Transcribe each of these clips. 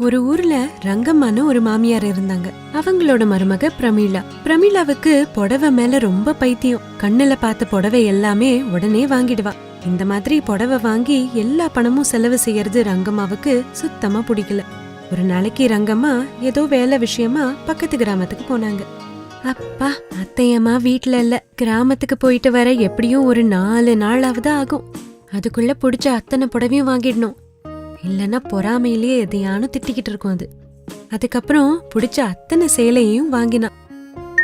ஒரு ஊர்ல ரங்கம்மான்னு ஒரு மாமியார் இருந்தாங்க. அவங்களோட மருமக பிரமீளா. பிரமீளாவுக்கு புடவை மேல ரொம்ப பைத்தியம். கண்ணுல பார்த்த புடவை எல்லாமே உடனே வாங்கிடுவா. இந்த மாதிரி புடவை வாங்கி எல்லா பணமும் செலவு செய்யறது ரங்கம்மாவுக்கு சுத்தமா பிடிக்கல. ஒரு நாளைக்கு ரங்கம்மா ஏதோ வேலை விஷயமா பக்கத்து கிராமத்துக்கு போனாங்க. அப்பா அத்தையம்மா வீட்ல இல்ல. கிராமத்துக்கு போயிட்டு வர எப்படியும் ஒரு நாலு நாளாவது ஆகும். அதுக்குள்ள பிடிச்ச அத்தனை புடவையும் வாங்கிடணும். இல்லைன்னா பொறாமையிலேயே எதையானு திட்டிக்கிட்டு இருக்கும் அது. அதுக்கப்புறம் பிடிச்ச அத்தனை சேலையையும் வாங்கினான்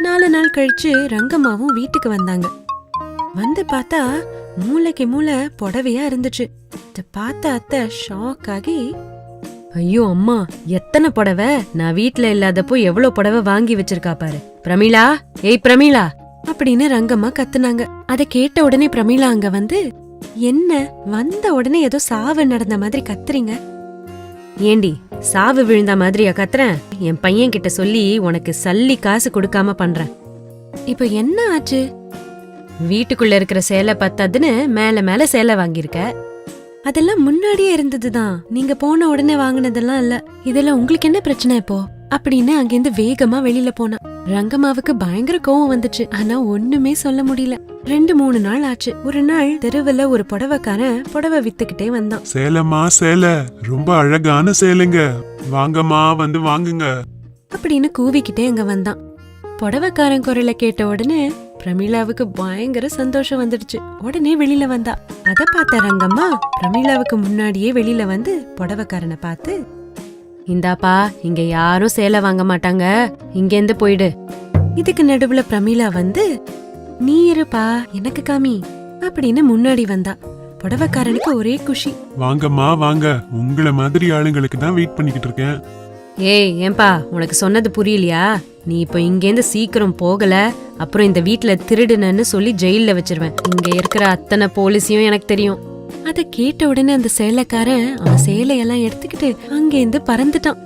நாலு நாள் கழிச்சு ரங்கம்மாவும் வீட்டுக்கு வந்தாங்க. வந்து பார்த்தா மூளைக்கு மூளை புடவையா இருந்துச்சு. இத பார்த்த அத்தை ஷாக் ஆகி ஐயோ அம்மா எத்தனை புடவை? நான் வீட்ல இல்லாதப்போ எவ்வளவு புடவை வாங்கி வச்சிருக்கா பாரு. பிரமீளா ஏய் பிரமீளா அப்படின்னு ரங்கம்மா கத்துனாங்க. அதை கேட்ட உடனே பிரமீளா அங்க வந்து என்ன? வந்த உடனே ஏதோ சாவு நடந்த மாதிரி கத்துறீங்க. ஏண்டி சாவு விழுந்த மாதிரியா கத்துறேன்? என் பையன் கிட்ட சொல்லி உனக்கு சல்லி காசு கொடுக்காம பண்றேன். இப்போ என்ன ஆச்சு? வீட்டுக்குள்ள இருக்கிற சேலை பத்தாதுன்னு மேல மேல சேலை வாங்கியிருக்க. அதெல்லாம் முன்னாடியே இருந்ததுதான். நீங்க போன உடனே வாங்கினதெல்லாம் இல்ல. இதெல்லாம் உங்களுக்கு என்ன பிரச்சனை இப்போ? அப்படின்னு அங்கிருந்து வேகமா வெளியில போனா ரங்கம்மாவுக்கு பயங்கர கோவம் வந்துச்சு. ஆனா ஒண்ணுமே சொல்ல முடியல. ரெண்டு மூணு நாள் ஆச்சு. ஒரு நாள் தெருவுல ஒரு புடவைக்காரன் புடவை வித்துக்கிட்டே வந்தான். சேலம்மா சேலை. ரொம்ப அழகான சேலைங்க. வாங்கம்மா வந்து வாங்குங்க. அப்படின்னு கூவிக்கிட்டே அங்க வந்தான். புடவைக்காரன் குரலை கேட்ட உடனே பிரமீளாவுக்கு பயங்கர சந்தோஷம் வந்துடுச்சு. உடனே வெளியில வந்தா. அத பார்த்த ரங்கம்மா பிரமீளாவுக்கு முன்னாடியே வெளியில வந்து புடவைக்காரனை பார்த்து இந்தாப்பா இங்க யாரும் சேலை வாங்க மாட்டாங்க. இங்கேருந்து போயிடு. இதுக்கு நடுவுல பிரமீளா வந்து நீ இருப்பா எனக்கு காமி அப்படின்னு முன்னாடி வந்தா. புடவைக்காரனுக்கு ஒரே குஷி. வாங்கம்மா வாங்க. உங்கள மாதிரி ஆளுங்களுக்கு தான் வெயிட் பண்ணிக்கிட்டு இருக்கேன். ஏய் ஏன்பா உனக்கு சொன்னது புரியலையா? நீ இப்போ இங்கேருந்து சீக்கிரம் போகல அப்புறம் இந்த வீட்ல திருடுனன்னு சொல்லி ஜெயில்ல வச்சிருவேன். இங்க இருக்கிற அத்தனை போலீஸையும் எனக்கு தெரியும். அத கேட்ட உடனே அந்த சேலைக்காரன் அவன் சேலையெல்லாம் எடுத்துக்கிட்டு அங்கேருந்து பறந்துட்டான்.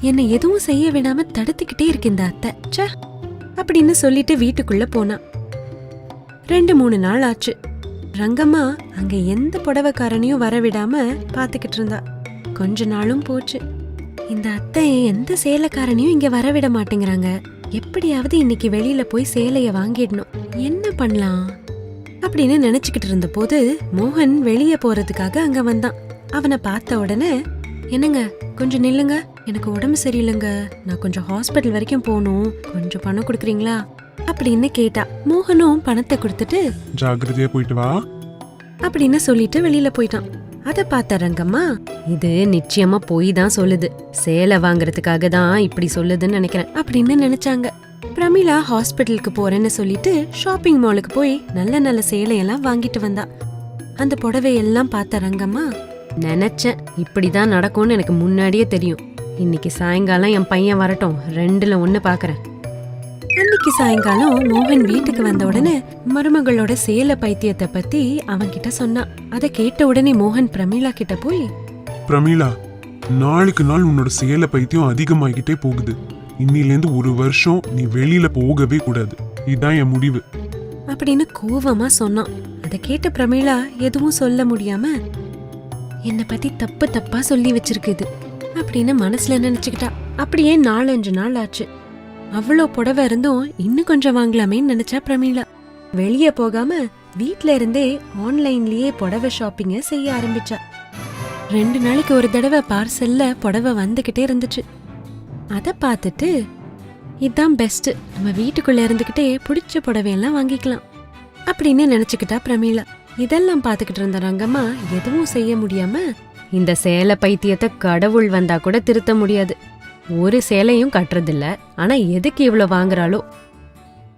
என்னை எதுவும் செய்ய விடாம தடுத்துக்கிட்டே இருக்கு இந்த அத்தை. ச்சே அப்படின்னு சொல்லிட்டு வீட்டுக்குள்ள போனான். ரெண்டு மூணு நாள் ஆச்சு. ரங்கம்மா அங்க எந்த புடவைக்காரனையும் வரவிடாம பாத்துக்கிட்டு இருந்தா. கொஞ்ச நாளும் போச்சு. இந்த அத்தை எந்த சேலைக்காரனையும் இங்க வரவிட மாட்டேங்கிறாங்க. எப்படியாவது இன்னைக்கு வெளியில போய் சேலைய வாங்கிடணும். என்ன பண்ணலாம்? அப்படின்னு நினைச்சுக்கிட்டு இருந்த போது மோகன் வெளியே போறதுக்காக அங்க வந்தான். அவனை பார்த்த உடனே என்னங்க கொஞ்சம் நில்லுங்க. எனக்கு உடம்பு சரியில்லைங்க. நான் கொஞ்சம் ஹாஸ்பிட்டல் வரைக்கும் போகணும். கொஞ்சம் பணம் கொடுக்குறீங்களா? அப்படின்னு கேட்டா. மோகனும் பணத்தை கொடுத்துட்டு ஜாக்கிரதையா போயிட்டு வா. அப்படின்னு சொல்லிட்டு வெளியில போயிட்டான். அத பார்த்த ரங்கம்மா இது நிச்சயமா போய் தான் சொல்லுது. சேலை வாங்குறதுக்காக தான் இப்படி சொல்லுதுன்னு நினைக்கிறேன். அப்படின்னு நினைச்சாங்க. பிரமிளா ஹாஸ்பிட்டலுக்கு போறேன்னு சொல்லிட்டு ஷாப்பிங் மாலுக்கு போய் நல்ல நல்ல சேலையெல்லாம் வாங்கிட்டு வந்தா. அந்த புடவையெல்லாம் பார்த்த ரங்கம்மா நினைச்சேன் இப்படிதான் நடக்கும்னு எனக்கு முன்னாடியே தெரியும். இன்னைக்கு சாயங்காலம் என் பையன் வரட்டும் ரெண்டுல ஒண்ணு பாக்குறேன் அன்னைக்கு சாயங்காலம் மோகன் வீட்டுக்கு வந்த உடனே மருமகளோட சேலை பைத்தியத்தை பத்தி அவன்கிட்ட சொன்னான். அதை கேட்ட உடனே மோகன் பிரமீளா கிட்ட போய் பிரமீளா நாளுக்கு நாள் உன்னோட சேலை பைத்தியம் அதிகமாகிட்டே போகுது. இன்னிலேருந்து ஒரு வருஷம் நீ வெளியில போகவே கூடாது. இதான் என் முடிவு. அப்படின்னு கோவமா சொன்னான். அதை கேட்ட பிரமிளா எதுவும் சொல்ல முடியாம என்னை பத்தி தப்பு தப்பா சொல்லி வச்சிருக்குது அப்படின்னு மனசுல நினைச்சுக்கிட்டா. அப்படியே நாலஞ்சு நாள் ஆச்சு. அவ்வளோ புடவை இருந்தும் இன்னும் கொஞ்சம் வாங்கலாமேன்னு நினைச்சா பிரமிளா. வெளியே போகாம வீட்ல இருந்தே ஆன்லைன்லயே புடவை ஷாப்பிங்க செய்ய ஆரம்பிச்சா. ரெண்டு நாளைக்கு ஒரு தடவை பார்சல்ல புடவை வந்துகிட்டே இருந்துச்சு. அதை பார்த்துட்டு இதான் பெஸ்ட்டு நம்ம வீட்டுக்குள்ளே இருந்துக்கிட்டே பிடிச்ச புடவையெல்லாம் வாங்கிக்கலாம். அப்படின்னு நினச்சிக்கிட்டா பிரமீளா. இதெல்லாம் பார்த்துக்கிட்டு இருந்த ரங்கம்மா எதுவும் செய்ய முடியாம இந்த சேலை பைத்தியத்தை கடவுள் வந்தா கூட திருத்த முடியாது. ஒரு சேலையும் கட்டுறதில்ல. ஆனா எதுக்கு இவ்வளோ வாங்குறாளோ?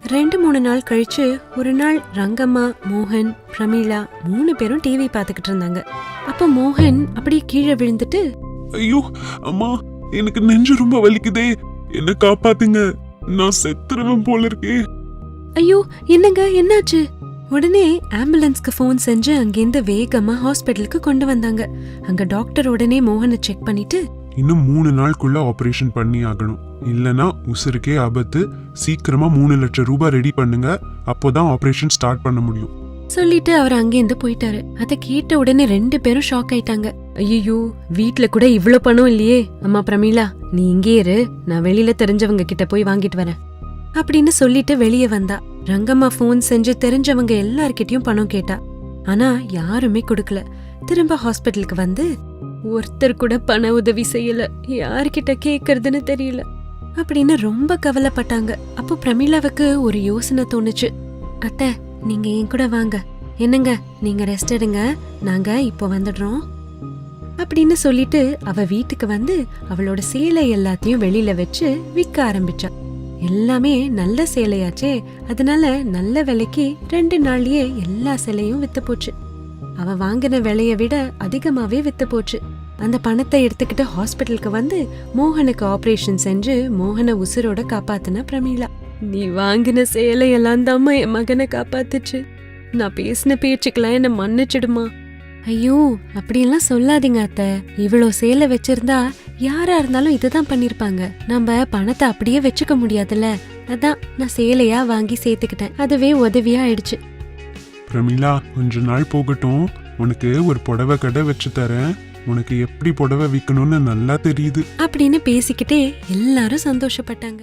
ரெண்டு மூணு நாள் கழிச்சு ஒரு நாள் ரங்கம்மா மோகன் பிரமீளா மூணு பேரும் டிவி பார்த்துக்கிட்டு இருந்தாங்க. அப்போ மோகன் அப்படியே கீழே விழுந்துட்டு ஐயோ அம்மா. எனக்கு நெஞ்சு ரொம்ப வலிக்குதே. என்ன காப்பாத்துங்க. நான் செத்துருவேன் போல இருக்கே. ஐயோ என்னங்க என்னாச்சு? உடனே ஆம்புலன்ஸ்க்கு ஃபோன் செஞ்சு அங்கேருந்து வேகமா ஹாஸ்பிட்டலுக்கு கொண்டு வந்தாங்க. அங்க டாக்டர் உடனே மோகனை செக் பண்ணிட்டு இன்னும் மூணு நாளுக்குள்ள ஆபரேஷன் பண்ணி ஆகணும். இல்லனா உசுருக்கே ஆபத்து. சீக்கிரமா மூணு லட்சம் ரூபாய் ரெடி பண்ணுங்க. அப்போதான் ஆபரேஷன் ஸ்டார்ட் பண்ண முடியும். சொல்லிட்டு அவர் அங்கேருந்து போயிட்டாரு. அதை கேட்ட உடனே ரெண்டு பேரும் ஷாக் ஆயிட்டாங்க. ஐயோ வீட்ல கூட இவ்ளோ பணம் இல்லையே. அம்மா பிரமீளா நீ இங்கே இரு. நான் வெளியில தெரிஞ்சவங்க கிட்ட போய் வாங்கிட்டு வரேன். அப்படின்னு சொல்லிட்டு வெளியே வந்தா. ரங்கம்மா ஃபோன் செஞ்சு தெரிஞ்சவங்க எல்லார்கிட்டயும் பணம் கேட்டா. ஆனா யாருமே கொடுக்கல. திரும்ப ஹாஸ்பிட்டலுக்கு வந்து ஒருத்தர் கூட பண உதவி செய்யல. யார்கிட்ட கேக்குறதுன்னு தெரியல. அப்படின்னு ரொம்ப கவலைப்பட்டாங்க. அப்போ பிரமீளாவுக்கு ஒரு யோசனை தோணுச்சு. அத்தை நீங்க என் கூட வாங்க. என்னங்க? நீங்க ரெஸ்ட் எடுங்க. நாங்க இப்போ வந்துடுறோம். அப்படின்னு சொல்லிட்டு அவ வீட்டுக்கு வந்து அவளோட சேலை எல்லாத்தையும் வெளியில வச்சு விற்க ஆரம்பிச்சா. எல்லாமே நல்ல சேலையாச்சே. அதனால நல்ல விலைக்கு ரெண்டு நாள்லயே எல்லா சேலையும் வித்து போச்சு. அவ வாங்கின விலைய விட அதிகமாவே வித்து போச்சு. அந்த பணத்தை எடுத்துக்கிட்டு ஹாஸ்பிட்டலுக்கு வந்து மோகனுக்கு ஆபரேஷன் செஞ்சு மோகனை உசுரோட காப்பாத்தினா பிரமீளா. நீ வாங்கின சேலையெல்லாம் தாம்மா என் மகனை காப்பாத்துச்சு. நான் பேசின பேச்சுக்கெல்லாம் என்ன மன்னிச்சிடுமா? ஐயோ அப்படியெல்லாம் சொல்லாதீங்க அத்தை. இவ்வளோ சேலை வச்சிருந்தா யாரா இருந்தாலும் இதுதான் பண்ணிருப்பாங்க. நம்ம பணத்தை அப்படியே வச்சுக்க முடியாதுல்ல? அதான் நான் சேலையா வாங்கி சேர்த்துக்கிட்டேன். அதுவே உதவியா ஆயிடுச்சு. பிரமிளா கொஞ்ச நாள் போகட்டும். உனக்கு ஒரு புடவை கடை வச்சு தரேன். உனக்கு எப்படி புடவை விற்கணும்னு நல்லா தெரியுது. அப்படின்னு பேசிக்கிட்டே எல்லாரும் சந்தோஷப்பட்டாங்க.